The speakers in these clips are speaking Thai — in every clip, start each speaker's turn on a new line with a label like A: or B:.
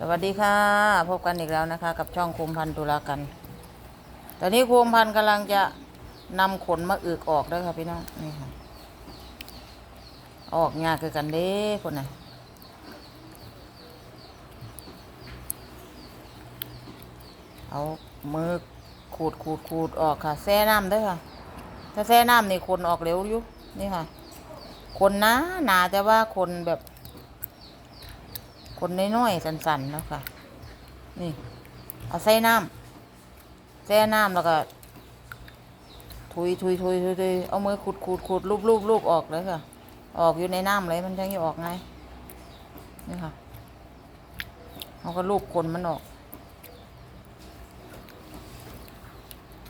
A: สวัสดีค่ะ พบกันอีกแล้วนะคะ กับช่องคุมพันธุ์ตุลากัน ตอนนี้คุมพันธุ์กำลังจะนำขนมาอึกออกแล้วค่ะพี่น้องนี่ค่ะ ออกยากคือกันเด้คนน่ะเอามือขูดขูดขูดออกค่ะแช่น้ำด้วยค่ะ ถ้าแช่น้ำนี่ขนออกเร็วอยู่นี่ค่ะขนนาหนาแต่ว่าขนแบบ คนน้อยๆสันๆแล้วค่ะ นี่ เอาใส่น้ำแช่น้ำแล้วก็ทุยทุยทุยทุยทุยเอามือขุดขุดขุดลูบลูบลูบออกเลยค่ะ ออกอยู่ในน้ำเลยมันจะออกไงนี่ค่ะเขาก็ลูบคนมันออก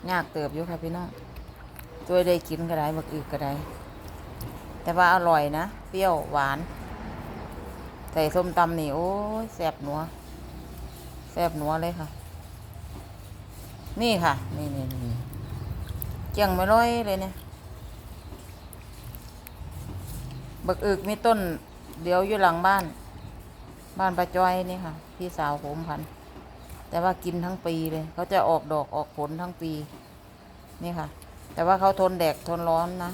A: ยากเติบอยู่ค่ะพี่น้องตัวได้กินก็ได้บักอึกก็ได้แต่ว่าอร่อยนะ เปรี้ยวหวาน ส่ส้มตำนี่โอ้ยแซ่บหนัวแซ่บหนัวเลยค่ะ นี่ค่ะ นี่นี่นี่เจียงไม่ร้อยเลยเนี่ยบักอึกมีต้น เดี๋ยวอยู่หลังบ้าน บ้านปลาจอยนี่ค่ะ พี่สาวผมพัน แต่ว่ากินทั้งปีเลย เขาจะออกดอกออกผลทั้งปี นี่ค่ะ แต่ว่าเขาทนแดดทนร้อนนะ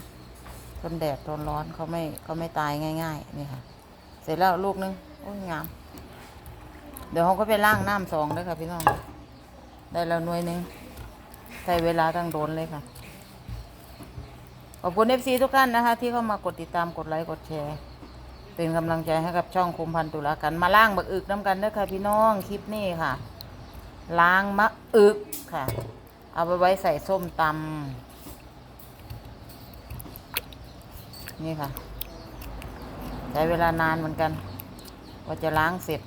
A: ทนแดดทนร้อนเขาไม่เขาไม่ตายง่าย ๆ นี่ค่ะ เสร็จแล้วลูกนึงโอ้ยงาม เดี๋ยวเขาก็ไปล่างน้ำสองเลยค่ะพี่น้อง ได้แล้วหน่วยหนึงใช้เวลาตั้งโดนเลยค่ะ ขอบคุณเอฟซีทุกท่านนะคะ ที่เข้ามากดติดตามกดไลค์กดแชร์ เป็นกำลังใจให้กับช่องคุมพันตุลากันมาล่างบักอึกน้ำกันด้อค่ะพี่น้องคลิปนี้ค่ะ ล้างมะอึกค่ะ เอาไปไว้ใส่ส้มตำนี่ค่ะ ใช้เวลานานเหมือนกันกว่าจะล้างเสร็จ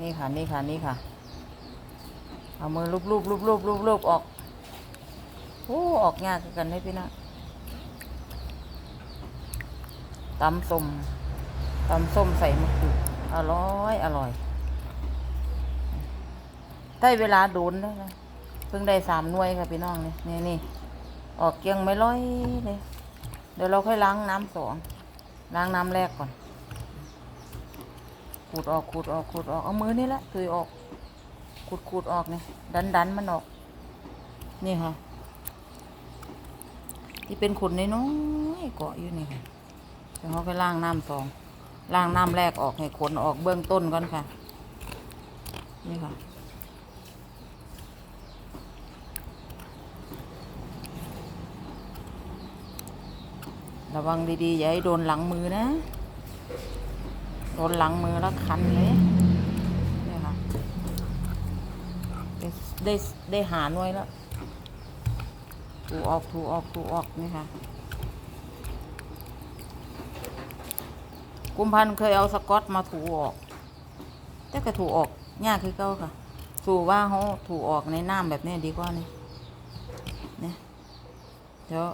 A: นี่ค่ะนี่ค่ะนี่ค่ะ เอามือลูบลูบลูบลูบลูบลูบออกโอ้ออกยากคือกันได้พี่นะตำส้มตำส้มใส่มะกรูดอร่อยอร่อยได้เวลาโดนแล้วนะเพิ่งได้สามหน่วยค่ะพี่น้องนี่นี่นี่ออกเกียงไม่ร้อยเลย เดี๋ยวเราค่อยล้างน้ำสองล้างน้ำแรกก่อน ขูดออกขูดออกขูดออกเอามือนี่แหละตุยออกขูดขูดออกนี่ดันดันมันออก นี่ค่ะ ที่เป็นขนน้อยๆเกาะอยู่นี่ค่ะเดี๋ยวเขาไปล้างน้ำสองล้างน้ำแรกออกให้ขนออกเบื้องต้นก่อนค่ะ นี่ค่ะ ระวังดีๆอย่าให้โดนหลังมือนะ โดนหลังมือแล้วคันเลยนี่ค่ะได้ได้ได้หาหน่วยแล้วถูออกถูออกถูออกนี่ค่ะกุมพันเคยเอาสกอตมาถูออก แต่ก็ถูออกยากคือเก้าค่ะสู่ว่าเขาถูออกในน้ำแบบนี้ดีกว่านี่เนี่ยเดี๋ยว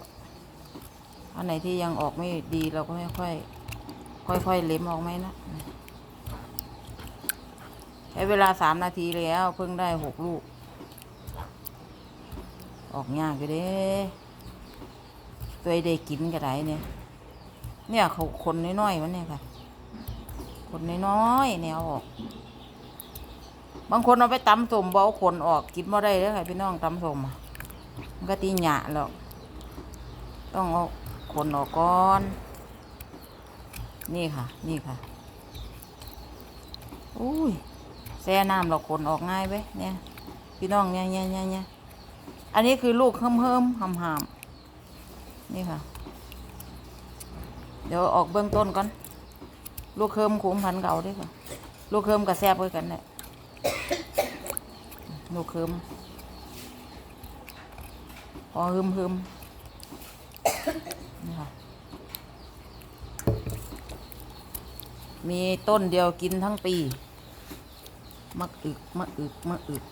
A: อันไหนที่ยังออกไม่ดีเราก็ค่อย ค่อยๆเล็มออกไหมนะใช้เวลาสามนาทีแล้วเพิ่งได้หกลูก ออกยากอยู่เด้ตัวไอ้ได้กินก็ได้เนี่ย เนี่ยเขาคนน้อยๆมันเนี่ยค่ะ คนน้อยๆเนี่ยอออกบางคนเอาไปตำสมเบอาขนออกกินมาได้เลยค่ะพี่น้องตำสมอะมันก็ตีหยะแล้วต้องเอา ขนออกก่อน นี่ค่ะ นี่ค่ะ อุ้ยแช่น้ำเราขนออกง่ายไปเนี่ย พี่น้องเนี่ยเนี่ยเนี่ยเนี่ยอันนี้คือลูกเฮิมเฮิมหำหามนี่ค่ะ เดี๋ยวออกเบื้องต้นก่อน ลูกเฮิมขุมพันเก่าด้วยค่ะ ลูกเฮิมกับแซบด้วยกันเนี่ยลูกเฮิมพอเฮิมเฮิมนี่ค่ะ มีต้นเดียวกินทั้งปีมักอึกมักอึกมักอึก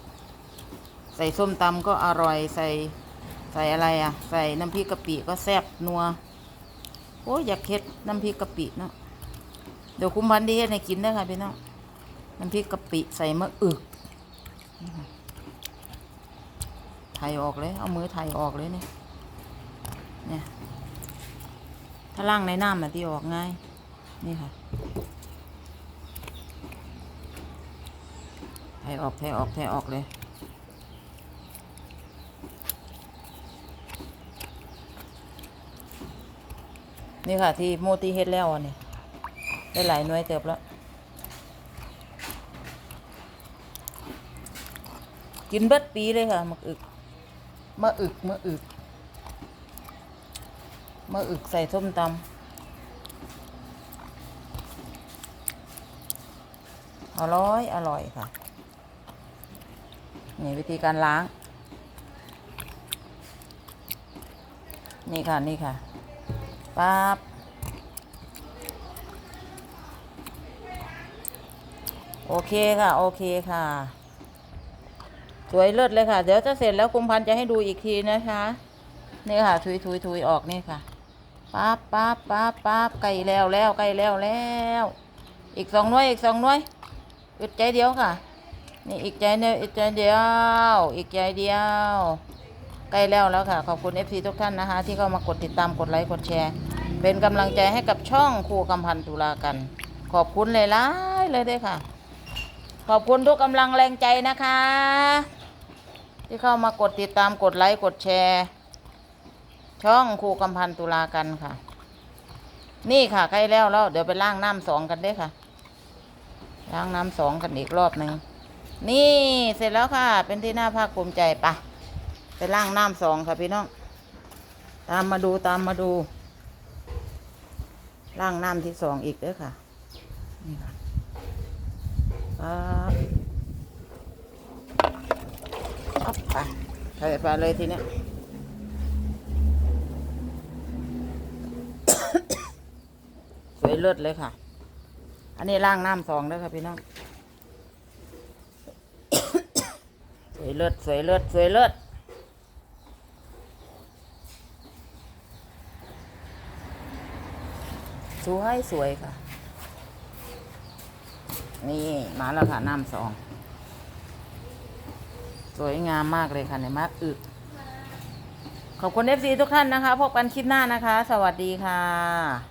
A: ใส่ส้มตำก็อร่อย ใส่ใส่อะไรอะ ใส่น้ำพริกกะปิก็แซ่บนัว โอ้ยอยากเค็ดน้ำพริกกะปิเนาะ เดี๋ยวคุ้มพันธุ์ดีเฮ็ดให้กินได้ค่ะพี่น้อง น้ำพริกกะปิใส่มะอึกไทยออกเลย เอามือไทยออกเลยเนี่ย เนี่ย ถ้าล่างในน้ำน่ะที่ออกง่าย นี่ค่ะ ออกเทออกเทออกเลย นี่ค่ะที่โมตีเฮ็ดแล้วอันนี้ได้หลายหน่วยเติบแล้ว กินเบิดปีเลยค่ะมะอึกมะอึกมะอึกมะอึกใส่ส้มตำอร่อย อร่อยค่ะ นี่วิธีการล้าง นี่ค่ะ นี่ค่ะปั๊บโอเคค่ะ โอเคค่ะ สวยเลิศเลยค่ะ เดี๋ยวจะเสร็จแล้วคุมพันจะให้ดูอีกทีนะคะนี่ค่ะทุยทุยทุยออกนี่ค่ะปั๊บปั๊บปั๊บปั๊บใกล้แล้วแล้วใกล้แล้วแล้ว อีกสองน้วยอีกสองน้วยอึดใจเดียวค่ะ นี่อีกใจเดียวอีกใจเดียว อีกใจเดียว ใกล้แล้วแล้วค่ะ ขอบคุณ FC ทุกท่านนะคะ ที่เข้ามากดติดตามกดไลค์กดแชร์ เป็นกำลังใจให้กับช่องครูกำพันตุลากัน ขอบคุณเลยล่ายๆเลยเด้วยค่ะ ขอบคุณทุกกำลังแรงใจนะคะ ที่เข้ามากดติดตามกดไลค์กดแชร์ ช่องครูกำพันตุลากันค่ะ นี่ค่ะใกล้แล้วแล้วเดี๋ยวไปล้างน้ำสองกันเด้วยค่ะล้างน้ำสองกันอีกรอบหนึ่ง นี่เสร็จแล้วค่ะ เป็นที่น่าภาคภูมิใจปะไปล้างน้ำสองค่ะพี่น้อง ตามมาดูตามมาดูล้างน้ำที่สองอีกเด้อค่ะนี่ค่ะปั๊บปั๊บไปใส่ไปเลยทีเนี้ยสวยเลิศเลยค่ะ อันนี้ล่างน้ำสองเด้อค่ะพี่น้อง ส วยเลิศสวยเลิศสวยเลิศสวยสวยค่ะ นี่มาแล้วค่ะน้ำสอง สวยงามมากเลยค่ะในมากอึกขอบคุณเอฟซีทุกท่านนะคะ พบกันคลิปหน้านะคะ สวัสดีค่ะ